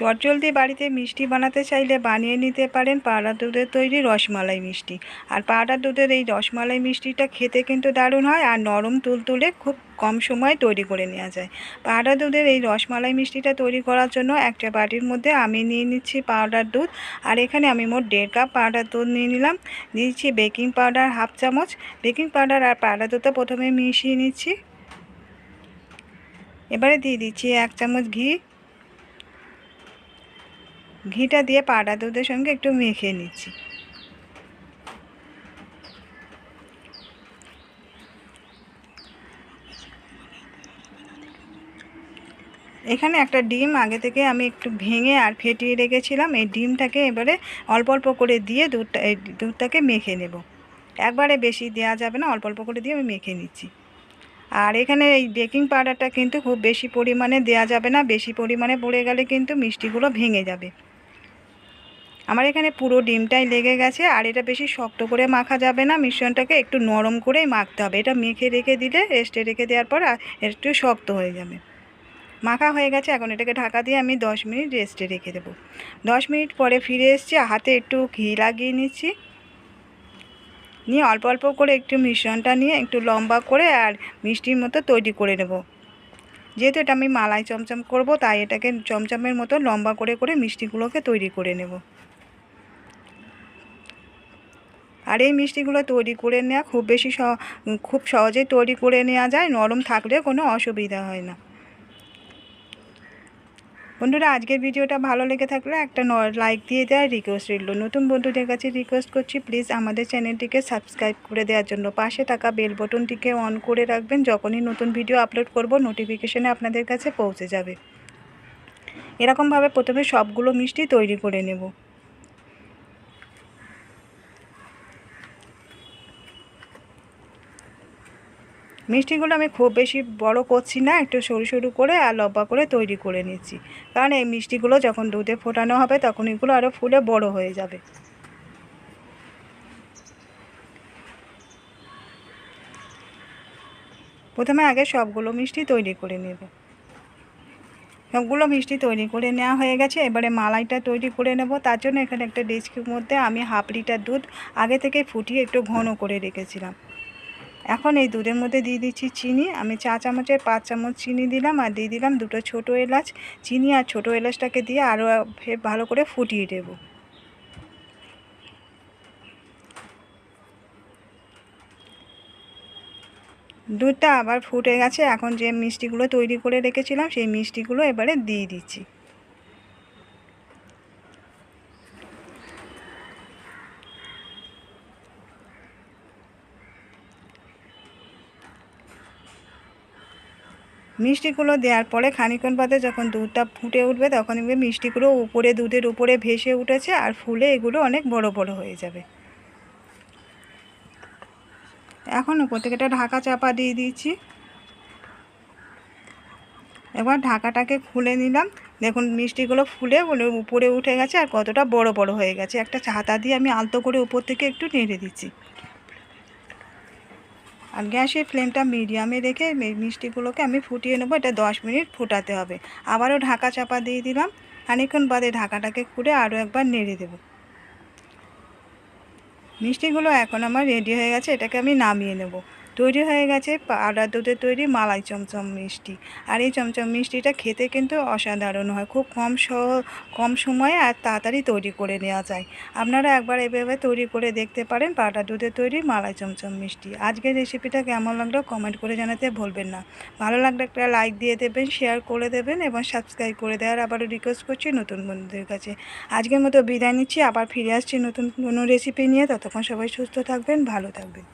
চটজলদি বাড়িতে মিষ্টি বানাতে চাইলে বানিয়ে নিতে পারেন পাউডার দুধের তৈরি রসমালাই মিষ্টি। আর পাউডার দুধের এই রসমালাই মিষ্টিটা খেতে কিন্তু দারুণ হয় আর নরম তুলতুলে খুব কম সময়ে তৈরি করে নেওয়া যায়। পাউডার দুধের এই রসমালাই মিষ্টিটা তৈরি করার জন্য একটা বাটির মধ্যে আমি নিয়ে নিচ্ছি পাউডার দুধ। আর এখানে আমি মোট দেড় কাপ পাউডার দুধ নিয়ে নিলাম। দিচ্ছি বেকিং পাউডার হাফ চামচ। বেকিং পাউডার আর পাউডার দুধটা প্রথমে মিশিয়ে নিচ্ছি। এবারে দিয়ে দিচ্ছি এক চামচ ঘি। ঘিটা দিয়ে পাউডার দুধের সঙ্গে একটু মেখে নিচ্ছি। এখানে একটা ডিম আগে থেকে আমি একটু ভেঙে আর ফেটিয়ে রেখেছিলাম। এই ডিমটাকে এবারে অল্প অল্প করে দিয়ে দুধটা, এই দুধটাকে মেখে নেব। একবারে বেশি দেওয়া যাবে না, অল্প অল্প করে দিয়ে আমি মেখে নিচ্ছি। আর এখানে এই বেকিং পাউডারটা কিন্তু খুব বেশি পরিমাণে দেওয়া যাবে না, বেশি পরিমাণে পড়ে গেলে কিন্তু মিষ্টিগুলো ভেঙে যাবে। আমার এখানে পুরো ডিমটাই লেগে গেছে, আর এটা বেশি শক্ত করে মাখা যাবে না, মিশ্রণটাকে একটু নরম করেই মাখতে হবে। এটা মেখে রেখে দিলে রেস্টে রেখে দেওয়ার পর একটু শক্ত হয়ে যাবে। মাখা হয়ে গেছে, এখন এটাকে ঢাকা দিয়ে আমি দশ মিনিট রেস্টে রেখে দেবো। দশ মিনিট পরে ফিরে এসেছি হাতে একটু ঘি লাগিয়ে নিচ্ছি। নিয়ে অল্প অল্প করে একটু মিশ্রণটা নিয়ে একটু লম্বা করে আর মিষ্টির মতো তৈরি করে নেব। যেহেতু এটা আমি মালাই চমচম করব, তাই এটাকে চমচমের মতো লম্বা করে করে মিষ্টিগুলোকে তৈরি করে নেব। আর এই মিষ্টিগুলো তৈরি করে নেওয়া খুব বেশি খুব সহজেই তৈরি করে নেওয়া যায়, নরম থাকলে কোনো অসুবিধা হয় না। বন্ধুরা, আজকের ভিডিওটা ভালো লেগে থাকলে একটা লাইক দিয়ে দেওয়ার রিকোয়েস্ট রইল। নতুন বন্ধুদের কাছে রিকোয়েস্ট করছি প্লিজ আমাদের চ্যানেলটিকে সাবস্ক্রাইব করে দেওয়ার জন্য। পাশে থাকা বেল বটনটিকে অন করে রাখবেন, যখনই নতুন ভিডিও আপলোড করব নোটিফিকেশানে আপনাদের কাছে পৌঁছে যাবে। এরকমভাবে প্রথমে সবগুলো মিষ্টি তৈরি করে নেব। মিষ্টিগুলো আমি খুব বেশি বড় করছি না, একটু সরু সরু করে আর লম্বা করে তৈরি করে নিচ্ছি। কারণ এই মিষ্টিগুলো যখন দুধে ফোটানো হবে তখন এগুলো আরও ফুলে বড় হয়ে যাবে। প্রথমে আগে সবগুলো মিষ্টি তৈরি করে নেব। সবগুলো মিষ্টি তৈরি করে নেওয়া হয়ে গেছে। এবারে মালাইটা তৈরি করে নেব। তার জন্য এখানে একটা ডেস্কের মধ্যে আমি হাফ লিটার দুধ আগে থেকে ফুটিয়ে একটু ঘন করে রেখেছিলাম। এখন এই দুধের মধ্যে দিয়ে দিচ্ছি চিনি। আমি চা চামচের পাঁচ চামচ চিনি দিলাম আর দিয়ে দিলাম দুটো ছোট এলাচ। চিনি আর ছোট এলাচটাকে দিয়ে আরও ভালো করে ফুটিয়ে দেব। দুধটা আবার ফুটে গেছে। এখন যে মিষ্টিগুলো তৈরি করে রেখেছিলাম, সেই মিষ্টিগুলো এবারে দিয়ে দিচ্ছি। মিষ্টিগুলো দেওয়ার পরে খানিক্ষণ বাদে যখন দুধটা ফুটে উঠবে, তখন এগুলো মিষ্টিগুলো উপরে দুধের উপরে ভেসে উঠেছে আর ফুলে এগুলো অনেক বড় বড় হয়ে যাবে। এখন উপর থেকে একটা ঢাকা চাপা দিয়ে দিয়েছি। এবার ঢাকাটাকে খুলে নিলাম। দেখুন মিষ্টিগুলো ফুলে উপরে উঠে গেছে আর কতটা বড় বড় হয়ে গেছে। একটা ছাতা দিয়ে আমি আলতো করে উপর থেকে একটু নেড়ে দিচ্ছি। আর গ্যাসের ফ্লেমটা মিডিয়ামে রেখে মিষ্টিগুলোকে আমি ফুটিয়ে নেব, এটা দশ মিনিট ফুটাতে হবে। আবারও ঢাকা চাপা দিয়ে দিলাম। খানিক্ষণ বাদে ঢাকাটাকে খুঁড়ে আরও একবার নেড়ে দেব। মিষ্টিগুলো এখন আমার রেডি হয়ে গেছে, এটাকে আমি নামিয়ে নেব। তৈরি হয়ে গেছে পাউডার দুধের তৈরি, মালাই চমচম মিষ্টি। আর এই চমচম মিষ্টিটা খেতে কিন্তু অসাধারণ হয়, খুব কম সহ কম সময়ে আর তাড়াতাড়ি তৈরি করে নেওয়া যায়। আপনারা একবার এভাবে তৈরি করে দেখতে পারেন পাউডার দুধের তৈরি, মালাই চমচম মিষ্টি। আজকের রেসিপিটা কেমন লাগল কমেন্ট করে জানাতে ভুলবেন না। ভালো লাগলে একটা লাইক দিয়ে দেবেন, শেয়ার করে দেবেন এবং সাবস্ক্রাইব করে দেওয়ার আবারও রিকোয়েস্ট করছি নতুন বন্ধুদের কাছে। আজকের মতো বিদায় নিচ্ছি, আবার ফিরে আসছি নতুন কোনো রেসিপি নিয়ে। ততক্ষণ সবাই সুস্থ থাকবেন, ভালো থাকবেন।